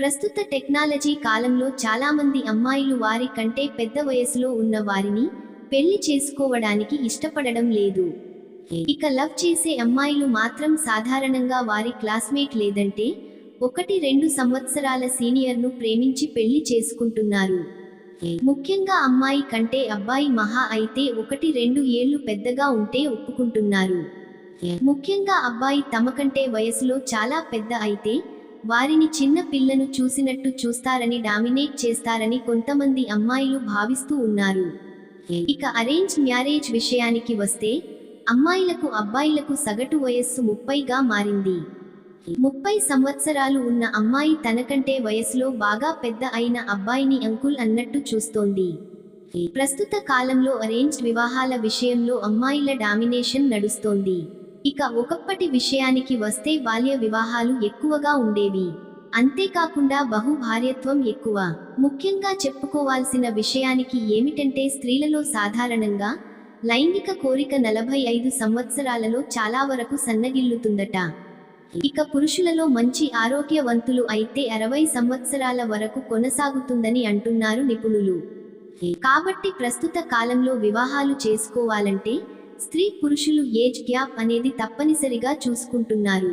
ప్రస్తుత టెక్నాలజీ కాలంలో చాలామంది అమ్మాయిలు వారి కంటే పెద్ద వయసులో ఉన్న వారిని పెళ్ళి చేసుకోవడానికి ఇష్టపడడం లేదు. ఇక లవ్ చేసే అమ్మాయిలు మాత్రం సాధారణంగా వారి క్లాస్మేట్ లేదంటే ఒకటి రెండు సంవత్సరాల సీనియర్ను ప్రేమించి పెళ్ళి చేసుకుంటున్నారు. ముఖ్యంగా అమ్మాయి కంటే అబ్బాయి మహా అయితే ఒకటి రెండు ఏళ్ళు పెద్దగా ఉంటే ఒప్పుకుంటున్నారు. ముఖ్యంగా అబ్బాయి తమకంటే వయసులో చాలా పెద్ద అయితే వారిని చిన్న పిల్లను చూసినట్టు చూస్తారని డామినేట్ చేస్తారని కొంతమంది అమ్మాయిలు భావిస్తూ ఉన్నారు. ఇక అరేంజ్ మ్యారేజ్ విషయానికి వస్తే అమ్మాయిలకు అబ్బాయిలకు సగటు వయస్సు ముప్పైగా మారింది. ముప్పై సంవత్సరాలు ఉన్న అమ్మాయి తనకంటే వయసులో బాగా పెద్ద అయిన అబ్బాయిని అంకుల్ అన్నట్టు చూస్తోంది. ప్రస్తుత కాలంలో అరేంజ్ వివాహాల విషయంలో అమ్మాయిల డామినేషన్ నడుస్తోంది. ఇక ఒకప్పటి విషయానికి వస్తే బాల్య వివాహాలు ఎక్కువగా ఉండేవి. అంతేకాకుండా బహుభార్యత్వం ఎక్కువ. ముఖ్యంగా చెప్పుకోవాల్సిన విషయానికి ఏమిటంటే స్త్రీలలో సాధారణంగా లైంగిక కోరిక నలభై ఐదు సంవత్సరాలలో చాలా వరకు సన్నగిల్లుతుందట. ఇక పురుషులలో మంచి ఆరోగ్యవంతులు అయితే అరవై సంవత్సరాల వరకు కొనసాగుతుందని అంటున్నారు నిపుణులు. కాబట్టి ప్రస్తుత కాలంలో వివాహాలు చేసుకోవాలంటే స్త్రీ పురుషులు ఏజ్ గ్యాప్ అనేది తప్పనిసరిగా చూసుకుంటున్నారు.